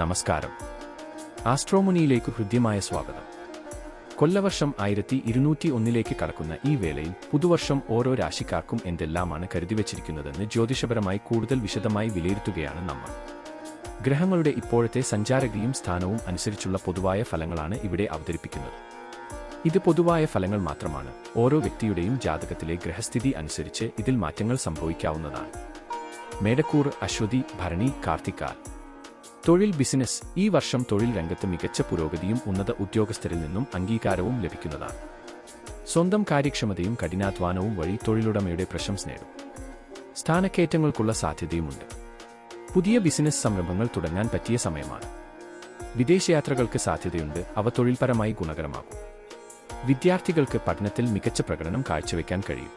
നമസ്കാരം. ആസ്ട്രോമുനിയിലേക്ക് ഹൃദ്യമായ സ്വാഗതം. കൊല്ലവർഷം ആയിരത്തി ഇരുന്നൂറ്റി ഒന്നിലേക്ക് കടക്കുന്ന ഈ വേളയിൽ പുതുവർഷം ഓരോ രാശിക്കാർക്കും എന്തെല്ലാമാണ് കരുതിവച്ചിരിക്കുന്നതെന്ന് ജ്യോതിഷപരമായി കൂടുതൽ വിശദമായി വിലയിരുത്തുകയാണ് നമ്മൾ. ഗ്രഹങ്ങളുടെ ഇപ്പോഴത്തെ സഞ്ചാരഗതിയും സ്ഥാനവും അനുസരിച്ചുള്ള പൊതുവായ ഫലങ്ങളാണ് ഇവിടെ അവതരിപ്പിക്കുന്നത്. ഇത് പൊതുവായ ഫലങ്ങൾ മാത്രമാണ്. ഓരോ വ്യക്തിയുടെയും ജാതകത്തിലെ ഗ്രഹസ്ഥിതി അനുസരിച്ച് ഇതിൽ മാറ്റങ്ങൾ സംഭവിക്കാവുന്നതാണ്. മേടക്കൂർ അശ്വതി ഭരണി കാർത്തികാൽ തൊഴിൽ ബിസിനസ് ഈ വർഷം തൊഴിൽ രംഗത്ത് മികച്ച പുരോഗതിയും ഉന്നത ഉദ്യോഗസ്ഥരിൽ നിന്നും അംഗീകാരവും ലഭിക്കുന്നതാണ്. സ്വന്തം കാര്യക്ഷമതയും കഠിനാധ്വാനവും വഴി തൊഴിലുടമയുടെ പ്രശംസ നേടും. സ്ഥാനക്കയറ്റങ്ങൾക്കുള്ള സാധ്യതയുമുണ്ട്. പുതിയ ബിസിനസ് സംരംഭങ്ങൾ തുടങ്ങാൻ പറ്റിയ സമയമാണ്. വിദേശയാത്രകൾക്ക് സാധ്യതയുണ്ട് അവ തൊഴിൽപരമായി ഗുണകരമാകും. വിദ്യാർത്ഥികൾക്ക് പഠനത്തിൽ മികച്ച പ്രകടനം കാഴ്ചവെക്കാൻ കഴിയും.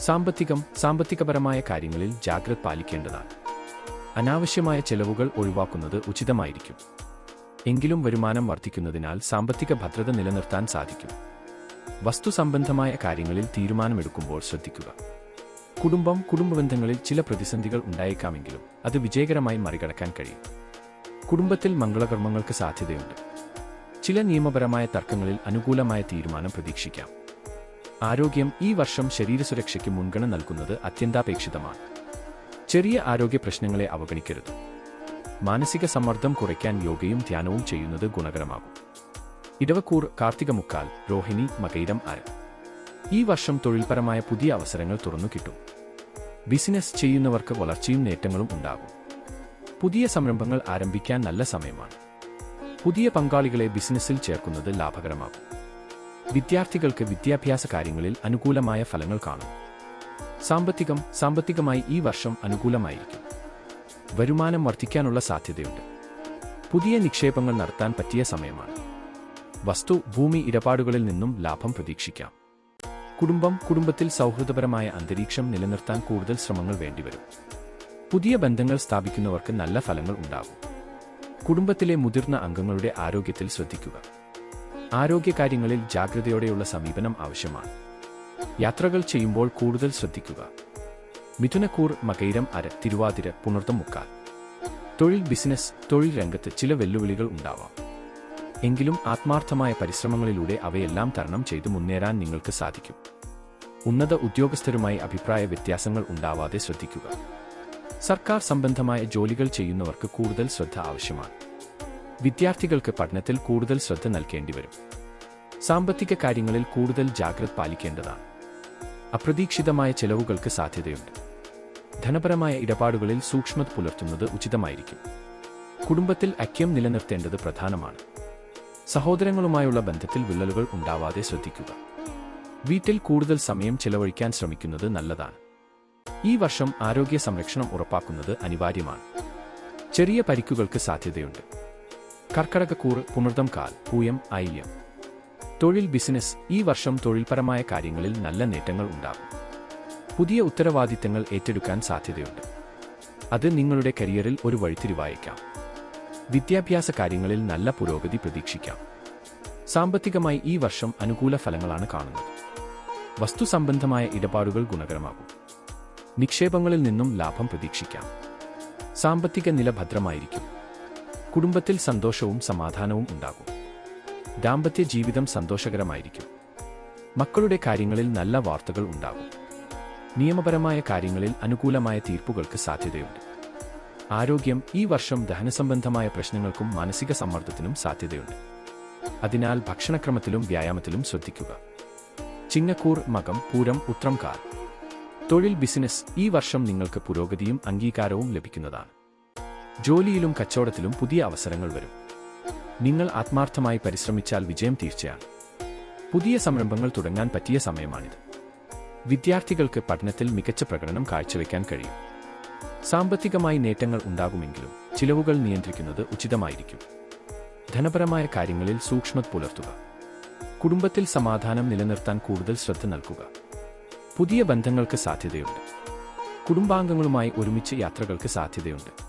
സാമ്പത്തികം സാമ്പത്തികപരമായ കാര്യങ്ങളിൽ ജാഗ്രത പാലിക്കേണ്ടതാണ്. അനാവശ്യമായ ചെലവുകൾ ഒഴിവാക്കുന്നത് ഉചിതമായിരിക്കും. എങ്കിലും വരുമാനം വർദ്ധിക്കുന്നതിനാൽ സാമ്പത്തിക ഭദ്രത നിലനിർത്താൻ സാധിക്കും. വസ്തു സംബന്ധമായ കാര്യങ്ങളിൽ തീരുമാനമെടുക്കുമ്പോൾ ശ്രദ്ധിക്കുക. കുടുംബം കുടുംബ ബന്ധങ്ങളിൽ ചില പ്രതിസന്ധികൾ ഉണ്ടായേക്കാമെങ്കിലും അത് വിജയകരമായി മറികടക്കാൻ കഴിയും. കുടുംബത്തിൽ മംഗളകർമ്മങ്ങൾക്ക് സാധ്യതയുണ്ട്. ചില നിയമപരമായ തർക്കങ്ങളിൽ അനുകൂലമായ തീരുമാനം പ്രതീക്ഷിക്കാം. ആരോഗ്യം ഈ വർഷം ശരീരസുരക്ഷയ്ക്ക് മുൻഗണന നൽകുന്നത് അത്യന്താപേക്ഷിതമാണ്. ചെറിയ ആരോഗ്യ പ്രശ്നങ്ങളെ അവഗണിക്കരുത്. മാനസിക സമ്മർദ്ദം കുറയ്ക്കാൻ യോഗയും ധ്യാനവും ചെയ്യുന്നത് ഗുണകരമാകും. ഇടവക്കൂർ കാർത്തിക മുക്കാൽ രോഹിണി മകൈരം ആര ഈ വർഷം തൊഴിൽപരമായ പുതിയ അവസരങ്ങൾ തുറന്നു കിട്ടും. ബിസിനസ് ചെയ്യുന്നവർക്ക് വളർച്ചയും നേട്ടങ്ങളും ഉണ്ടാകും. പുതിയ സംരംഭങ്ങൾ ആരംഭിക്കാൻ നല്ല സമയമാണ്. പുതിയ പങ്കാളികളെ ബിസിനസ്സിൽ ചേർക്കുന്നത് ലാഭകരമാകും. വിദ്യാർത്ഥികൾക്ക് വിദ്യാഭ്യാസ കാര്യങ്ങളിൽ അനുകൂലമായ ഫലങ്ങൾ കാണും. സാമ്പത്തികം സാമ്പത്തികമായി ഈ വർഷം അനുകൂലമായിരിക്കും. വരുമാനം വർദ്ധിക്കാനുള്ള സാധ്യതയുണ്ട്. പുതിയ നിക്ഷേപങ്ങൾ നടത്താൻ പറ്റിയ സമയമാണ്. വസ്തു ഭൂമി ഇടപാടുകളിൽ നിന്നും ലാഭം പ്രതീക്ഷിക്കാം. കുടുംബം കുടുംബത്തിൽ സൗഹൃദപരമായ അന്തരീക്ഷം നിലനിർത്താൻ കൂടുതൽ ശ്രമങ്ങൾ വേണ്ടിവരും. പുതിയ ബന്ധങ്ങൾ സ്ഥാപിക്കുന്നവർക്ക് നല്ല ഫലങ്ങൾ ഉണ്ടാകും. കുടുംബത്തിലെ മുതിർന്ന അംഗങ്ങളുടെ ആരോഗ്യത്തിൽ ശ്രദ്ധിക്കുക. ആരോഗ്യകാര്യങ്ങളിൽ ജാഗ്രതയോടെയുള്ള സമീപനം ആവശ്യമാണ്. യാത്രകൾ ചെയ്യുമ്പോൾ കൂടുതൽ ശ്രദ്ധിക്കുക. മിഥുനക്കൂർ മകൈരം അര തിരുവാതിര പുണർത്തം മുക്കാൽ തൊഴിൽ ബിസിനസ് തൊഴിൽ രംഗത്ത് ചില വെല്ലുവിളികൾ ഉണ്ടാവാം. എങ്കിലും ആത്മാർത്ഥമായ പരിശ്രമങ്ങളിലൂടെ അവയെല്ലാം തരണം ചെയ്ത് മുന്നേറാൻ നിങ്ങൾക്ക് സാധിക്കും. ഉന്നത ഉദ്യോഗസ്ഥരുമായി അഭിപ്രായ വ്യത്യാസങ്ങൾ ഉണ്ടാവാതെ ശ്രദ്ധിക്കുക. സർക്കാർ സംബന്ധമായ ജോലികൾ ചെയ്യുന്നവർക്ക് കൂടുതൽ ശ്രദ്ധ ആവശ്യമാണ്. വിദ്യാർത്ഥികൾക്ക് പഠനത്തിൽ കൂടുതൽ ശ്രദ്ധ നൽകേണ്ടി വരും സാമ്പത്തിക കാര്യങ്ങളിൽ കൂടുതൽ ജാഗ്രത പാലിക്കേണ്ടതാണ്. അപ്രതീക്ഷിതമായ ചെലവുകൾക്ക് സാധ്യതയുണ്ട്. ധനപരമായ ഇടപാടുകളിൽ സൂക്ഷ്മത പുലർത്തുന്നത് ഉചിതമായിരിക്കും. കുടുംബത്തിൽ ഐക്യം നിലനിർത്തേണ്ടത് പ്രധാനമാണ്. സഹോദരങ്ങളുമായുള്ള ബന്ധത്തിൽ വിള്ളലുകൾ ഉണ്ടാവാതെ ശ്രദ്ധിക്കുക. വീട്ടിൽ കൂടുതൽ സമയം ചെലവഴിക്കാൻ ശ്രമിക്കുന്നത് നല്ലതാണ്. ഈ വർഷം ആരോഗ്യ സംരക്ഷണം ഉറപ്പാക്കുന്നത് അനിവാര്യമാണ്. ചെറിയ പരിക്കുകൾക്ക് സാധ്യതയുണ്ട്. കർക്കടകക്കൂർ പുണർദം കാൽ പൂയം ഐല്യം തൊഴിൽ ബിസിനസ് ഈ വർഷം തൊഴിൽപരമായ കാര്യങ്ങളിൽ നല്ല നേട്ടങ്ങൾ ഉണ്ടാകും. പുതിയ ഉത്തരവാദിത്തങ്ങൾ ഏറ്റെടുക്കാൻ സാധ്യതയുണ്ട്. അത് നിങ്ങളുടെ കരിയറിൽ ഒരു വഴിത്തിരിവായേക്കാം. വിദ്യാഭ്യാസ കാര്യങ്ങളിൽ നല്ല പുരോഗതി പ്രതീക്ഷിക്കാം. സാമ്പത്തികമായി ഈ വർഷം അനുകൂല ഫലങ്ങളാണ് കാണുന്നത്. വസ്തുസംബന്ധമായ ഇടപാടുകൾ ഗുണകരമാകും. നിക്ഷേപങ്ങളിൽ നിന്നും ലാഭം പ്രതീക്ഷിക്കാം. സാമ്പത്തിക നില ഭദ്രമായിരിക്കും. കുടുംബത്തിൽ സന്തോഷവും സമാധാനവും ഉണ്ടാകും. ദാമ്പത്യ ജീവിതം സന്തോഷകരമായിരിക്കും. മക്കളുടെ കാര്യങ്ങളിൽ നല്ല വാർത്തകൾ ഉണ്ടാകും. നിയമപരമായ കാര്യങ്ങളിൽ അനുകൂലമായ തീർപ്പുകൾക്ക് സാധ്യതയുണ്ട്. ആരോഗ്യം ഈ വർഷം ദഹനസംബന്ധമായ പ്രശ്നങ്ങൾക്കും മാനസിക സമ്മർദ്ദത്തിനും സാധ്യതയുണ്ട്. അതിനാൽ ഭക്ഷണക്രമത്തിലും വ്യായാമത്തിലും ശ്രദ്ധിക്കുക. ചിങ്ങക്കൂർ മകം പൂരം ഉത്രം കാൽ തൊഴിൽ ബിസിനസ് ഈ വർഷം നിങ്ങൾക്ക് പുരോഗതിയും അംഗീകാരവും ലഭിക്കുന്നതാണ്. ജോലിയിലും കച്ചവടത്തിലും പുതിയ അവസരങ്ങൾ വരും. നിങ്ങൾ ആത്മാർത്ഥമായി പരിശ്രമിച്ചാൽ വിജയം തീർച്ചയാണ്. പുതിയ സംരംഭങ്ങൾ തുടങ്ങാൻ പറ്റിയ സമയമാണിത്. വിദ്യാർത്ഥികൾക്ക് പഠനത്തിൽ മികച്ച പ്രകടനം കാഴ്ചവെക്കാൻ കഴിയും. സാമ്പത്തികമായി നേട്ടങ്ങൾ ഉണ്ടാകുമെങ്കിലും ചിലവുകൾ നിയന്ത്രിക്കുന്നത് ഉചിതമായിരിക്കും. ധനപരമായ കാര്യങ്ങളിൽ സൂക്ഷ്മത പുലർത്തുക. കുടുംബത്തിൽ സമാധാനം നിലനിർത്താൻ കൂടുതൽ ശ്രദ്ധ നൽകുക. പുതിയ ബന്ധങ്ങൾക്ക് സാധ്യതയുണ്ട്. കുടുംബാംഗങ്ങളുമായി ഒരുമിച്ച് യാത്രകൾക്ക് സാധ്യതയുണ്ട്.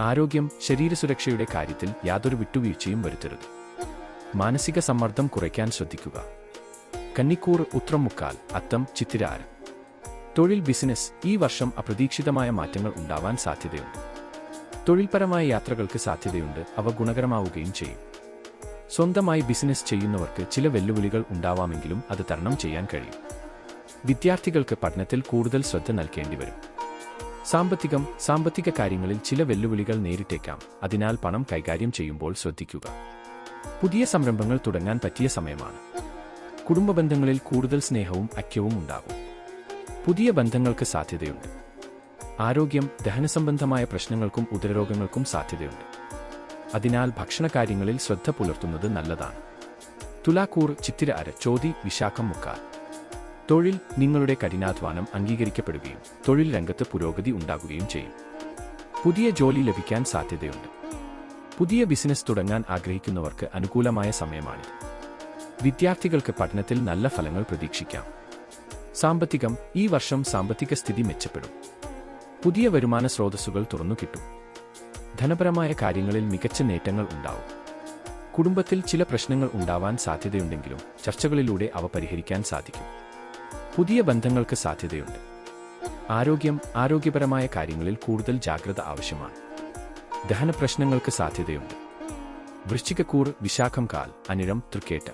ആരോഗ്യം ശരീരസുരക്ഷയുടെ കാര്യത്തിൽ യാതൊരു വിട്ടുവീഴ്ചയും വരുത്തരുത്. മാനസിക സമ്മർദ്ദം കുറയ്ക്കാൻ ശ്രദ്ധിക്കുക. കന്നിക്കൂർ ഉത്രം മുക്കാൽ അത്തം ചിത്തിരാര. തൊഴിൽ ബിസിനസ് ഈ വർഷം അപ്രതീക്ഷിതമായ മാറ്റങ്ങൾ ഉണ്ടാവാൻ സാധ്യതയുണ്ട്. തൊഴിൽപരമായ യാത്രകൾക്ക് സാധ്യതയുണ്ട് അവ ഗുണകരമാവുകയും ചെയ്യും. സ്വന്തമായി ബിസിനസ് ചെയ്യുന്നവർക്ക് ചില വെല്ലുവിളികൾ ഉണ്ടാവാമെങ്കിലും അത് തരണം ചെയ്യാൻ കഴിയും. വിദ്യാർത്ഥികൾക്ക് പഠനത്തിൽ കൂടുതൽ ശ്രദ്ധ നൽകേണ്ടി വരും സാമ്പത്തികം സാമ്പത്തിക കാര്യങ്ങളിൽ ചില വെല്ലുവിളികൾ നേരിട്ടേക്കാം. അതിനാൽ പണം കൈകാര്യം ചെയ്യുമ്പോൾ ശ്രദ്ധിക്കുക. പുതിയ സംരംഭങ്ങൾ തുടങ്ങാൻ പറ്റിയ സമയമാണ്. കുടുംബ ബന്ധങ്ങളിൽ കൂടുതൽ സ്നേഹവും ഐക്യവും ഉണ്ടാകും. പുതിയ ബന്ധങ്ങൾക്ക് സാധ്യതയുണ്ട്. ആരോഗ്യം ദഹനസംബന്ധമായ പ്രശ്നങ്ങൾക്കും ഉദരരോഗങ്ങൾക്കും സാധ്യതയുണ്ട്. അതിനാൽ ഭക്ഷണകാര്യങ്ങളിൽ ശ്രദ്ധ പുലർത്തുന്നത് നല്ലതാണ്. തുലാക്കൂർ ചിത്തിര അര ചോതി വിശാഖം മുക്കാൽ. തൊഴിൽ നിങ്ങളുടെ കഠിനാധ്വാനം അംഗീകരിക്കപ്പെടുകയും തൊഴിൽ രംഗത്ത് പുരോഗതി ഉണ്ടാകുകയും ചെയ്യും. പുതിയ ജോലി ലഭിക്കാൻ സാധ്യതയുണ്ട്. പുതിയ ബിസിനസ് തുടങ്ങാൻ ആഗ്രഹിക്കുന്നവർക്ക് അനുകൂലമായ സമയമാണിത്. വിദ്യാർത്ഥികൾക്ക് പഠനത്തിൽ നല്ല ഫലങ്ങൾ പ്രതീക്ഷിക്കാം. സാമ്പത്തികം ഈ വർഷം സാമ്പത്തിക സ്ഥിതി മെച്ചപ്പെടും. പുതിയ വരുമാന സ്രോതസ്സുകൾ തുറന്നു കിട്ടും. ധനപരമായ കാര്യങ്ങളിൽ മികച്ച നേട്ടങ്ങൾ ഉണ്ടാവും. കുടുംബത്തിൽ ചില പ്രശ്നങ്ങൾ ഉണ്ടാവാൻ സാധ്യതയുണ്ടെങ്കിലും ചർച്ചകളിലൂടെ അവ പരിഹരിക്കാൻ സാധിക്കും. പുതിയ ബന്ധങ്ങൾക്ക് സാധ്യതയുണ്ട്. ആരോഗ്യം ആരോഗ്യപരമായ കാര്യങ്ങളിൽ കൂടുതൽ ജാഗ്രത ആവശ്യമാണ്. ദഹന പ്രശ്നങ്ങൾക്ക് സാധ്യതയുണ്ട്. വൃശ്ചികക്കൂർ വിശാഖം കാൽ അനിഴം തൃക്കേറ്റം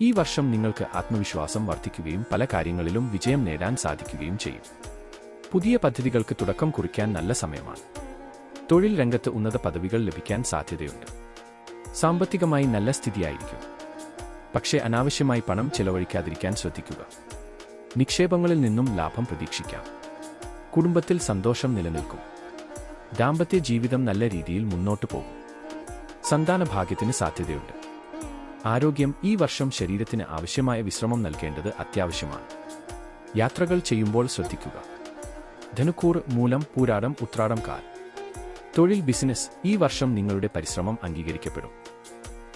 ഈ വർഷം നിങ്ങൾക്ക് ആത്മവിശ്വാസം വർദ്ധിക്കുകയും പല കാര്യങ്ങളിലും വിജയം നേടാൻ സാധിക്കുകയും ചെയ്യും. പുതിയ പദ്ധതികൾക്ക് തുടക്കം കുറിക്കാൻ നല്ല സമയമാണ്. തൊഴിൽ രംഗത്ത് ഉന്നത പദവികൾ ലഭിക്കാൻ സാധ്യതയുണ്ട്. സാമ്പത്തികമായി നല്ല സ്ഥിതിയായിരിക്കും. പക്ഷേ അനാവശ്യമായി പണം ചെലവഴിക്കാതിരിക്കാൻ ശ്രദ്ധിക്കുക. നിക്ഷേപങ്ങളിൽ നിന്നും ലാഭം പ്രതീക്ഷിക്കാം. കുടുംബത്തിൽ സന്തോഷം നിലനിൽക്കും. ദാമ്പത്യ ജീവിതം നല്ല രീതിയിൽ മുന്നോട്ടു പോകും. സന്താന ഭാഗ്യത്തിന് സാധ്യതയുണ്ട്. ആരോഗ്യം ഈ വർഷം ശരീരത്തിന് ആവശ്യമായ വിശ്രമം നൽകേണ്ടത് അത്യാവശ്യമാണ്. യാത്രകൾ ചെയ്യുമ്പോൾ ശ്രദ്ധിക്കുക. ധനുക്കൂർ മൂലം പൂരാടം ഉത്രാടം കാൽ. തൊഴിൽ ബിസിനസ് ഈ വർഷം നിങ്ങളുടെ പരിശ്രമം അംഗീകരിക്കപ്പെടും.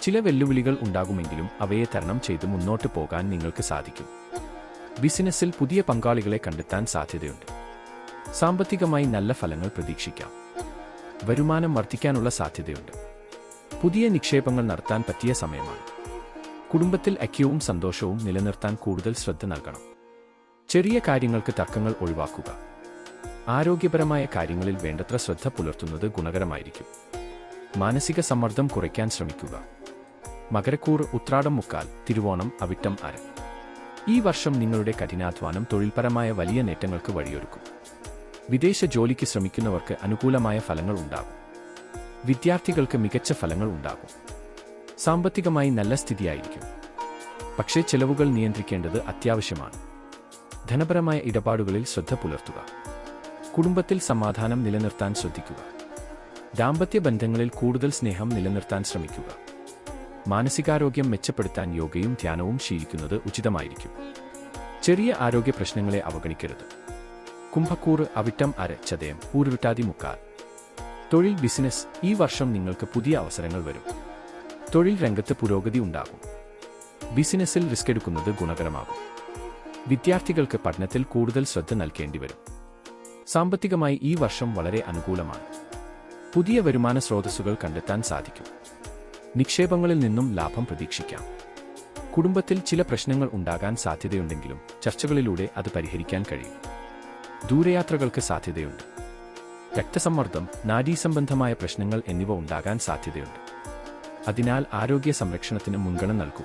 ചില വെല്ലുവിളികൾ ഉണ്ടാകുമെങ്കിലും അവയെ തരണം ചെയ്ത് മുന്നോട്ട് പോകാൻ നിങ്ങൾക്ക് സാധിക്കും. ബിസിനസ്സിൽ പുതിയ പങ്കാളികളെ കണ്ടെത്താൻ സാധ്യതയുണ്ട്. സാമ്പത്തികമായി നല്ല ഫലങ്ങൾ പ്രതീക്ഷിക്കാം. വരുമാനം വർദ്ധിക്കാനുള്ള സാധ്യതയുണ്ട്. പുതിയ നിക്ഷേപങ്ങൾ നടത്താൻ പറ്റിയ സമയമാണ്. കുടുംബത്തിൽ ഐക്യവും സന്തോഷവും നിലനിർത്താൻ കൂടുതൽ ശ്രദ്ധ നൽകണം. ചെറിയ കാര്യങ്ങൾക്ക് തർക്കങ്ങൾ ഒഴിവാക്കുക. ആരോഗ്യപരമായ കാര്യങ്ങളിൽ വേണ്ടത്ര ശ്രദ്ധ പുലർത്തുന്നത് ഗുണകരമായിരിക്കും. മാനസിക സമ്മർദ്ദം കുറയ്ക്കാൻ ശ്രമിക്കുക. മകരക്കൂർ ഉത്രാടം മുക്കാൽ തിരുവോണം അവിട്ടം അര. ഈ വർഷം നിങ്ങളുടെ കഠിനാധ്വാനം തൊഴിൽപരമായ വലിയ നേട്ടങ്ങൾക്ക് വഴിയൊരുക്കും. വിദേശ ജോലിക്ക് ശ്രമിക്കുന്നവർക്ക് അനുകൂലമായ ഫലങ്ങൾ ഉണ്ടാകും. വിദ്യാർത്ഥികൾക്ക് മികച്ച ഫലങ്ങൾ ഉണ്ടാകും. സാമ്പത്തികമായി നല്ല സ്ഥിതിയായിരിക്കും. പക്ഷേ ചെലവുകൾ നിയന്ത്രിക്കേണ്ടത് അത്യാവശ്യമാണ്. ധനപരമായ ഇടപാടുകളിൽ ശ്രദ്ധ പുലർത്തുക. കുടുംബത്തിൽ സമാധാനം നിലനിർത്താൻ ശ്രദ്ധിക്കുക. ദാമ്പത്യ ബന്ധങ്ങളിൽ കൂടുതൽ സ്നേഹം നിലനിർത്താൻ ശ്രമിക്കുക. മാനസികാരോഗ്യം മെച്ചപ്പെടുത്താൻ യോഗയും ധ്യാനവും ശീലിക്കുന്നത് ഉചിതമായിരിക്കും. ചെറിയ ആരോഗ്യ പ്രശ്നങ്ങളെ അവഗണിക്കരുത്. കുംഭക്കൂറ് അവിട്ടം അര ചതയം പൂരുരുട്ടാതി മുക്കാൽ. തൊഴിൽ ബിസിനസ് ഈ വർഷം നിങ്ങൾക്ക് പുതിയ അവസരങ്ങൾ വരും. തൊഴിൽ രംഗത്ത് പുരോഗതി ഉണ്ടാകും. ബിസിനസ്സിൽ റിസ്ക് എടുക്കുന്നത് ഗുണകരമാകും. വിദ്യാർത്ഥികൾക്ക് പഠനത്തിൽ കൂടുതൽ ശ്രദ്ധ നൽകേണ്ടി വരും. സാമ്പത്തികമായി ഈ വർഷം വളരെ അനുകൂലമാണ്. പുതിയ വരുമാന സ്രോതസ്സുകൾ കണ്ടെത്താൻ സാധിക്കും. നിക്ഷേപങ്ങളിൽ നിന്നും ലാഭം പ്രതീക്ഷിക്കാം. കുടുംബത്തിൽ ചില പ്രശ്നങ്ങൾ ഉണ്ടാകാൻ സാധ്യതയുണ്ടെങ്കിലും ചർച്ചകളിലൂടെ അത് പരിഹരിക്കാൻ കഴിയും. ദൂരയാത്രകൾക്ക് സാധ്യതയുണ്ട്. രക്തസമ്മർദ്ദം നാഡീസംബന്ധമായ പ്രശ്നങ്ങൾ എന്നിവ ഉണ്ടാകാൻ സാധ്യതയുണ്ട്. അതിനാൽ ആരോഗ്യ സംരക്ഷണത്തിന് മുൻഗണന നൽകുക.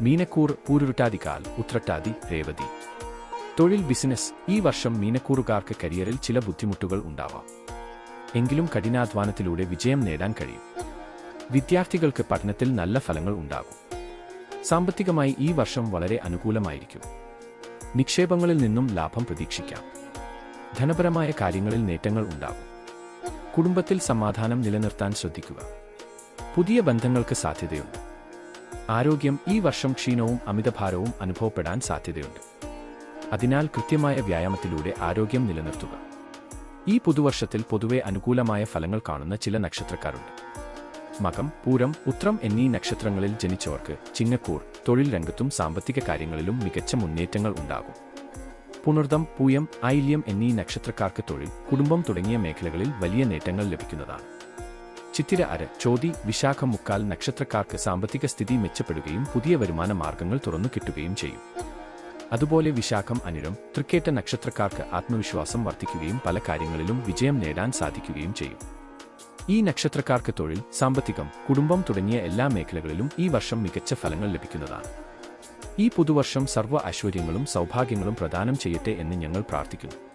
മീനക്കൂർ പൂരുരുട്ടാതികാൽ ഉത്രട്ടാതി രേവതി. തൊഴിൽ ബിസിനസ് ഈ വർഷം മീനക്കൂറുകാർക്ക് കരിയറിൽ ചില ബുദ്ധിമുട്ടുകൾ ഉണ്ടാവാം. എങ്കിലും കഠിനാധ്വാനത്തിലൂടെ വിജയം നേടാൻ കഴിയും. വിദ്യാർത്ഥികൾക്ക് പഠനത്തിൽ നല്ല ഫലങ്ങൾ ഉണ്ടാകും. സാമ്പത്തികമായി ഈ വർഷം വളരെ അനുകൂലമായിരിക്കും. നിക്ഷേപങ്ങളിൽ നിന്നും ലാഭം പ്രതീക്ഷിക്കാം. ധനപരമായ കാര്യങ്ങളിൽ നേട്ടങ്ങൾ ഉണ്ടാകും. കുടുംബത്തിൽ സമാധാനം നിലനിർത്താൻ ശ്രദ്ധിക്കുക. പുതിയ ബന്ധങ്ങൾക്ക് സാധ്യതയുണ്ട്. ആരോഗ്യം ഈ വർഷം ക്ഷീണവും അമിതഭാരവും അനുഭവപ്പെടാൻ സാധ്യതയുണ്ട്. അതിനാൽ കൃത്യമായ വ്യായാമത്തിലൂടെ ആരോഗ്യം നിലനിർത്തുക. ഈ പുതുവർഷത്തിൽ പൊതുവെ അനുകൂലമായ ഫലങ്ങൾ കാണുന്ന ചില നക്ഷത്രക്കാരുണ്ട്. മകം പൂരം ഉത്രം എന്നീ നക്ഷത്രങ്ങളിൽ ജനിച്ചവർക്ക് ചിങ്ങക്കൂർ തൊഴിൽ രംഗത്തും സാമ്പത്തിക കാര്യങ്ങളിലും മികച്ച മുന്നേറ്റങ്ങൾ ഉണ്ടാകും. പുണർദം പൂയം ഐല്യം എന്നീ നക്ഷത്രക്കാർക്ക് തൊഴിൽ കുടുംബം തുടങ്ങിയ മേഖലകളിൽ വലിയ നേട്ടങ്ങൾ ലഭിക്കുന്നതാണ്. ചിത്തിര അര ചോതി വിശാഖം മുക്കാൽ നക്ഷത്രക്കാർക്ക് സാമ്പത്തിക സ്ഥിതി മെച്ചപ്പെടുകയും പുതിയ വരുമാന മാർഗങ്ങൾ തുറന്നു കിട്ടുകയും ചെയ്യും. അതുപോലെ വിശാഖം അനിരം തൃക്കേറ്റ നക്ഷത്രക്കാർക്ക് ആത്മവിശ്വാസം വർദ്ധിക്കുകയും പല കാര്യങ്ങളിലും വിജയം നേടാൻ സാധിക്കുകയും ചെയ്യും. ഈ നക്ഷത്രക്കാർക്ക് തൊഴിൽ സാമ്പത്തികം കുടുംബം തുടങ്ങിയ എല്ലാ മേഖലകളിലും ഈ വർഷം മികച്ച ഫലങ്ങൾ ലഭിക്കുന്നതാണ്. ഈ പുതുവർഷം സർവ ഐശ്വര്യങ്ങളും സൗഭാഗ്യങ്ങളും പ്രദാനം ചെയ്യട്ടെ എന്ന് ഞങ്ങൾ പ്രാർത്ഥിക്കുന്നു.